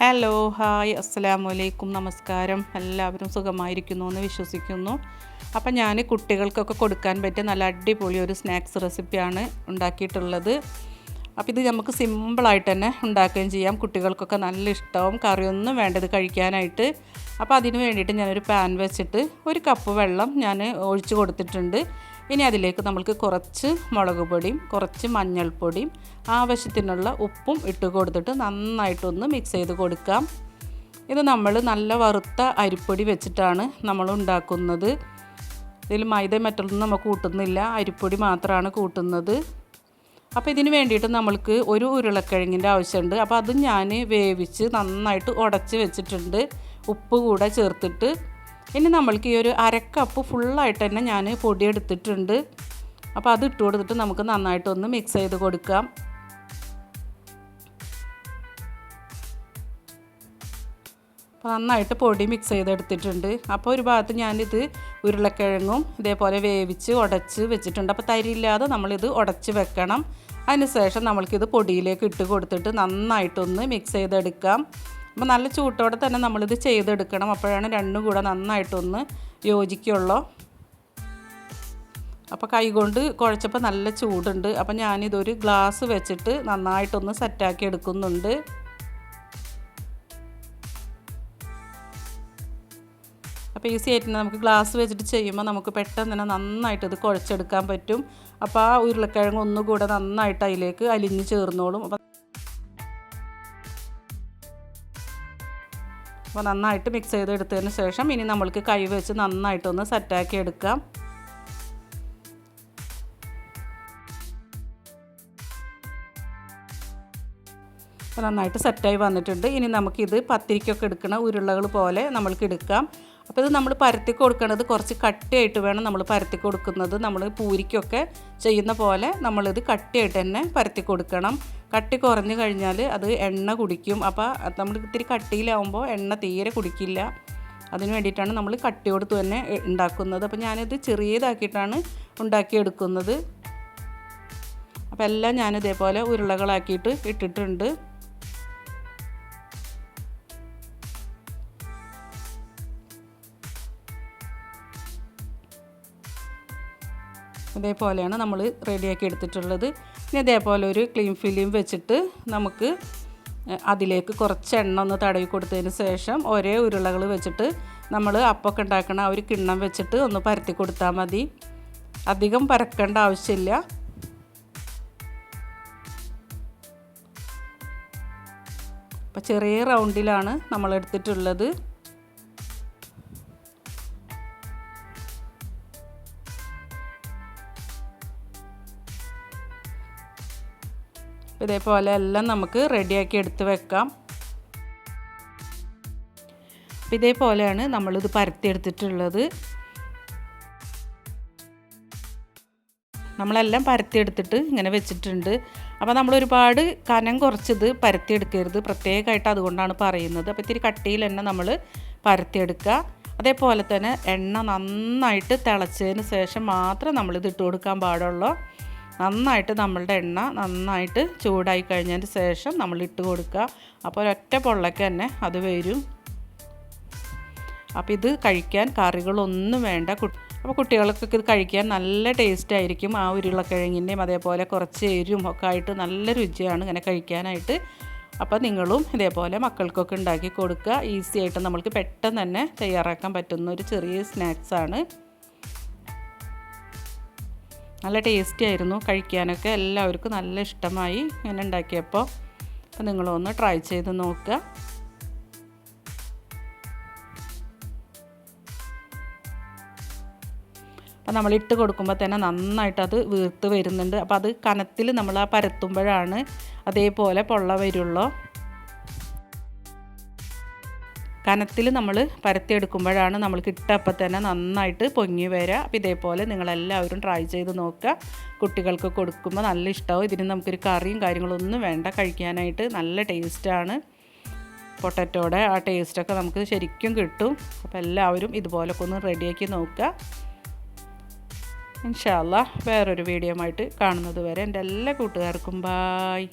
Hello hi അസ്സലാമു അലൈക്കും നമസ്കാരം. എല്ലാവരും സുഖമായിരിക്കുന്നു എന്ന് വിശ്വസിക്കുന്നു. അപ്പം ഞാൻ കുട്ടികൾക്കൊക്കെ കൊടുക്കാൻ പറ്റിയ നല്ല അടിപൊളി ഒരു സ്നാക്സ് റെസിപ്പിയാണ് ഉണ്ടാക്കിയിട്ടുള്ളത്. അപ്പോൾ ഇത് നമുക്ക് സിമ്പിളായിട്ട് തന്നെ ഉണ്ടാക്കുകയും ചെയ്യാം. കുട്ടികൾക്കൊക്കെ നല്ല ഇഷ്ടവും കറിയൊന്നും വേണ്ടത് കഴിക്കാനായിട്ട്. അപ്പോൾ അതിന് വേണ്ടിയിട്ട് ഞാനൊരു പാൻ വെച്ചിട്ട് ഒരു കപ്പ് വെള്ളം ഞാൻ ഒഴിച്ചു കൊടുത്തിട്ടുണ്ട്. ഇനി അതിലേക്ക് നമ്മൾക്ക് കുറച്ച് മുളക് പൊടിയും കുറച്ച് മഞ്ഞൾപ്പൊടിയും ആവശ്യത്തിനുള്ള ഉപ്പും ഇട്ട് കൊടുത്തിട്ട് നന്നായിട്ടൊന്ന് മിക്സ് ചെയ്ത് കൊടുക്കാം. ഇത് നമ്മൾ നല്ല വറുത്ത അരിപ്പൊടി വെച്ചിട്ടാണ് നമ്മൾ ഉണ്ടാക്കുന്നത്. ഇതിൽ മൈദ മറ്റൊന്നും നമ്മൾ കൂട്ടുന്നില്ല അരിപ്പൊടി മാത്രമാണ് കൂട്ടുന്നത്. അപ്പോൾ ഇതിന് വേണ്ടിയിട്ട് നമ്മൾക്ക് ഒരു ഉരുളക്കിഴങ്ങിന്റെ ആവശ്യമുണ്ട്. അപ്പോൾ അത് ഞാൻ വേവിച്ച് നന്നായിട്ട് ഉടച്ച് വെച്ചിട്ടുണ്ട്. ഉപ്പ് കൂടെ ചേർത്തിട്ട് ഇനി നമ്മൾക്ക് ഈ ഒരു അരക്കപ്പ് ഫുള്ളായിട്ട് തന്നെ ഞാൻ പൊടിയെടുത്തിട്ടുണ്ട് അപ്പോൾ അത് ഇട്ട് കൊടുത്തിട്ട് നമുക്ക് നന്നായിട്ടൊന്ന് മിക്സ് ചെയ്ത് കൊടുക്കാം. അപ്പോൾ നന്നായിട്ട് പൊടി മിക്സ് ചെയ്തെടുത്തിട്ടുണ്ട്. അപ്പോൾ ഒരു ഭാഗത്ത് ഞാനിത് ഉരുളക്കിഴങ്ങും ഇതേപോലെ വേവിച്ച് ഉടച്ച് വെച്ചിട്ടുണ്ട്. അപ്പോൾ തരിയില്ലാതെ നമ്മളിത് ഉടച്ച് വെക്കണം. അതിനുശേഷം നമ്മൾക്കിത് പൊടിയിലേക്ക് ഇട്ട് കൊടുത്തിട്ട് നന്നായിട്ടൊന്ന് മിക്സ് ചെയ്തെടുക്കാം. അപ്പോൾ നല്ല ചൂട്ടോടെ തന്നെ നമ്മളിത് ചെയ്തെടുക്കണം. അപ്പോഴാണ് രണ്ടും കൂടെ നന്നായിട്ടൊന്ന് യോജിക്കുള്ളൂ. അപ്പോൾ കൈകൊണ്ട് കുഴച്ചപ്പോൾ നല്ല ചൂടുണ്ട്. അപ്പോൾ ഞാനിതൊരു ഗ്ലാസ് വെച്ചിട്ട് നന്നായിട്ടൊന്ന് സെറ്റാക്കി എടുക്കുന്നുണ്ട്. അപ്പോൾ ഈസി ആയിട്ട് നമുക്ക് ഗ്ലാസ് വെച്ചിട്ട് ചെയ്യുമ്പോൾ നമുക്ക് പെട്ടെന്ന് തന്നെ നന്നായിട്ട് ഇത് കുഴച്ചെടുക്കാൻ പറ്റും. അപ്പോൾ ആ ഉരുളക്കിഴങ്ങ് ഒന്നുകൂടെ നന്നായിട്ട് അതിലേക്ക് അലിഞ്ഞ് ചേർന്നോളും. അപ്പോൾ അപ്പോൾ നന്നായിട്ട് മിക്സ് ചെയ്തെടുത്തതിന് ശേഷം ഇനി നമ്മൾക്ക് കൈ വെച്ച് നന്നായിട്ടൊന്ന് സെറ്റാക്കി എടുക്കാം. നന്നായിട്ട് സെറ്റായി വന്നിട്ടുണ്ട്. ഇനി നമുക്കിത് പത്തിരിക്കൊക്കെ എടുക്കണ ഉരുളകൾ പോലെ നമ്മൾക്ക് എടുക്കാം. അപ്പോൾ ഇത് നമ്മൾ പരത്തി കൊടുക്കുന്നത് കുറച്ച് കട്ടിയായിട്ട് വേണം നമ്മൾ പരത്തി കൊടുക്കുന്നത്. നമ്മൾ പൂരിക്കൊക്കെ ചെയ്യുന്ന പോലെ നമ്മളിത് കട്ടിയായിട്ട് തന്നെ പരത്തി കൊടുക്കണം. കട്ടി കുറഞ്ഞു കഴിഞ്ഞാൽ അത് എണ്ണ കുടിക്കും. അപ്പോൾ നമ്മൾ ഇത്തിരി കട്ടിയിലാവുമ്പോൾ എണ്ണ തീരെ കുടിക്കില്ല. അതിന് വേണ്ടിയിട്ടാണ് നമ്മൾ കട്ടി കൊടുത്ത് തന്നെ ഉണ്ടാക്കുന്നത്. അപ്പോൾ ഞാനിത് ചെറിയതാക്കിയിട്ടാണ് ഉണ്ടാക്കിയെടുക്കുന്നത്. അപ്പോൾ എല്ലാം ഞാനിതേപോലെ ഉരുളകളാക്കിയിട്ട് ഇട്ടിട്ടുണ്ട്. ഇതേപോലെയാണ് നമ്മൾ റെഡിയാക്കി എടുത്തിട്ടുള്ളത്. ഇനി ഇതേപോലെ ഒരു ക്ലീൻ ഫിലിം വെച്ചിട്ട് നമുക്ക് അതിലേക്ക് കുറച്ച് എണ്ണ ഒന്ന് തടവി കൊടുത്തതിന് ശേഷം ഒരേ ഉരുളകൾ വെച്ചിട്ട് നമ്മൾ അപ്പൊക്കെ ഉണ്ടാക്കണ ഒരു കിണ്ണം വെച്ചിട്ട് ഒന്ന് പരത്തി കൊടുത്താൽ മതി. അധികം പരക്കേണ്ട ആവശ്യമില്ല. അപ്പം ചെറിയ റൗണ്ടിലാണ് നമ്മൾ എടുത്തിട്ടുള്ളത് ഇതേപോലെ എല്ലാം നമുക്ക് റെഡിയാക്കി എടുത്ത് വെക്കാം. ഇതേപോലെയാണ് നമ്മളിത് പരത്തിയെടുത്തിട്ടുള്ളത്. നമ്മളെല്ലാം പരത്തിയെടുത്തിട്ട് ഇങ്ങനെ വെച്ചിട്ടുണ്ട്. അപ്പോൾ നമ്മൾ ഒരുപാട് കനം കുറച്ചത് പരത്തിയെടുക്കരുത്. പ്രത്യേകമായിട്ട് അതുകൊണ്ടാണ് പറയുന്നത്. അപ്പോൾ ഇത്തിരി കട്ടിയിൽ തന്നെ നമ്മൾ പരത്തിയെടുക്കുക. അതേപോലെ തന്നെ എണ്ണ നന്നായിട്ട് തിളച്ചതിന് ശേഷം മാത്രം നമ്മളിത് ഇട്ട് കൊടുക്കാൻ പാടുള്ളൂ. നന്നായിട്ട് നമ്മളുടെ എണ്ണ നന്നായിട്ട് ചൂടായി കഴിഞ്ഞതിന് ശേഷം നമ്മൾ ഇട്ട് കൊടുക്കുക. അപ്പോൾ ഒരൊറ്റ പൊള്ളക്ക് തന്നെ അത് വരും. അപ്പോൾ ഇത് കഴിക്കാൻ കറികളൊന്നും വേണ്ട. അപ്പോൾ കുട്ടികൾക്കൊക്കെ ഇത് കഴിക്കാൻ നല്ല ടേസ്റ്റ് ആയിരിക്കും. ആ ഉരുളക്കിഴങ്ങിന്റെയും അതേപോലെ കുറച്ച് എരും ഒക്കെ ആയിട്ട് നല്ല രുചിയാണ് ഇങ്ങനെ കഴിക്കാനായിട്ട്. അപ്പോൾ നിങ്ങളും ഇതേപോലെ മക്കൾക്കൊക്കെ ഉണ്ടാക്കി കൊടുക്കുക. ഈസി ആയിട്ട് നമ്മൾക്ക് പെട്ടെന്ന് തന്നെ തയ്യാറാക്കാൻ പറ്റുന്ന ഒരു ചെറിയ സ്നാക്സാണ് നല്ല ടേസ്റ്റി ആയിരുന്നു. കഴിക്കാനൊക്കെ എല്ലാവർക്കും നല്ല ഇഷ്ടമായി ഇങ്ങനെ ഉണ്ടാക്കിയപ്പോൾ. അപ്പോൾ നിങ്ങളൊന്ന് ട്രൈ ചെയ്ത് നോക്കുക. അപ്പോൾ നമ്മൾ ഇട്ട് കൊടുക്കുമ്പോൾ തന്നെ നന്നായിട്ട് അത് വീർത്ത് വരുന്നുണ്ട്. അപ്പോൾ അത് കനത്തിൽ നമ്മൾ ആ പരത്തുമ്പോഴാണ് അതേപോലെ പൊള്ള വരുള്ളൂ. കനത്തിൽ നമ്മൾ പരത്തിയെടുക്കുമ്പോഴാണ് നമ്മൾ കിട്ടപ്പം തന്നെ നന്നായിട്ട് പൊങ്ങി വരിക. അപ്പോൾ ഇതേപോലെ നിങ്ങളെല്ലാവരും ട്രൈ ചെയ്ത് നോക്കുക. കുട്ടികൾക്ക് കൊടുക്കുമ്പോൾ നല്ല ഇഷ്ടമാവും ഇതിന് നമുക്കൊരു കറിയും കാര്യങ്ങളൊന്നും വേണ്ട. കഴിക്കാനായിട്ട് നല്ല ടേസ്റ്റാണ് പൊട്ടറ്റോടെ ആ ടേസ്റ്റൊക്കെ നമുക്ക് ശരിക്കും കിട്ടും. അപ്പോൾ എല്ലാവരും ഇതുപോലൊക്കെ ഒന്ന് റെഡിയാക്കി നോക്കുക. ഇൻഷാല്ല വേറൊരു വീഡിയോ ആയിട്ട് കാണുന്നത് വരെ എന്റെ എല്ലാ കൂട്ടുകാർക്കും ബായ്